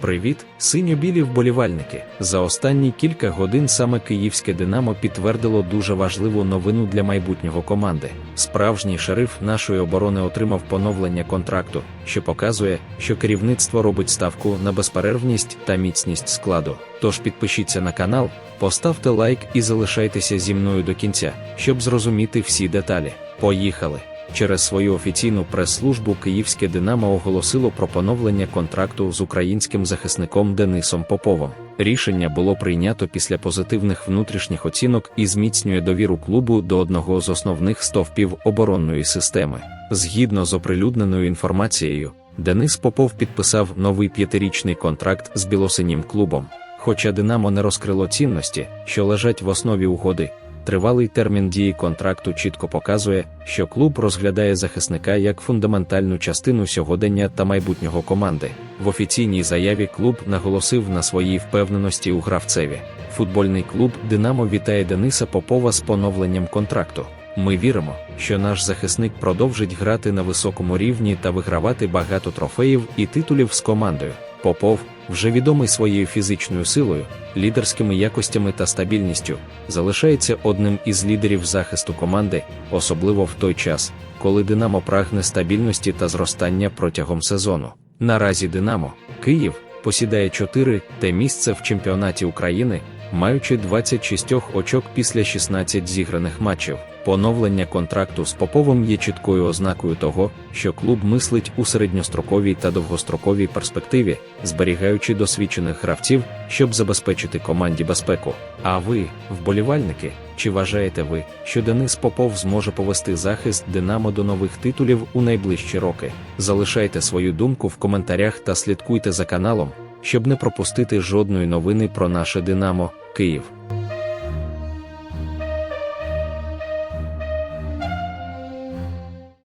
Привіт, синьо-білі вболівальники. За останні кілька годин саме київське Динамо підтвердило дуже важливу новину для майбутнього команди. Справжній шериф нашої оборони отримав поновлення контракту, що показує, що керівництво робить ставку на безперервність та міцність складу. Тож підпишіться на канал, поставте лайк і залишайтеся зі мною до кінця, щоб зрозуміти всі деталі. Поїхали! Через свою офіційну прес-службу Київське Динамо оголосило про поновлення контракту з українським захисником Денисом Поповим. Рішення було прийнято після позитивних внутрішніх оцінок і зміцнює довіру клубу до одного з основних стовпів оборонної системи. Згідно з оприлюдненою інформацією, Денис Попов підписав новий п'ятирічний контракт з білосинім клубом. Хоча Динамо не розкрило цінності, що лежать в основі угоди, Тривалий термін дії контракту чітко показує, що клуб розглядає захисника як фундаментальну частину сьогодення та майбутнього команди. В офіційній заяві клуб наголосив на своїй впевненості у гравцеві. Футбольний клуб Динамо вітає Дениса Попова з поновленням контракту. Ми віримо, що наш захисник продовжить грати на високому рівні та вигравати багато трофеїв і титулів з командою. Попов, вже відомий своєю фізичною силою, лідерськими якостями та стабільністю, залишається одним із лідерів захисту команди, особливо в той час, коли Динамо прагне стабільності та зростання протягом сезону. Наразі Динамо, Київ, посідає 4 те місце в чемпіонаті України, маючи 26 очок після 16 зіграних матчів. Поновлення контракту з Поповим є чіткою ознакою того, що клуб мислить у середньостроковій та довгостроковій перспективі, зберігаючи досвідчених гравців, щоб забезпечити команді безпеку. А ви, вболівальники, чи вважаєте ви, що Денис Попов зможе повести захист Динамо до нових титулів у найближчі роки? Залишайте свою думку в коментарях та слідкуйте за каналом, щоб не пропустити жодної новини про наше Динамо Київ.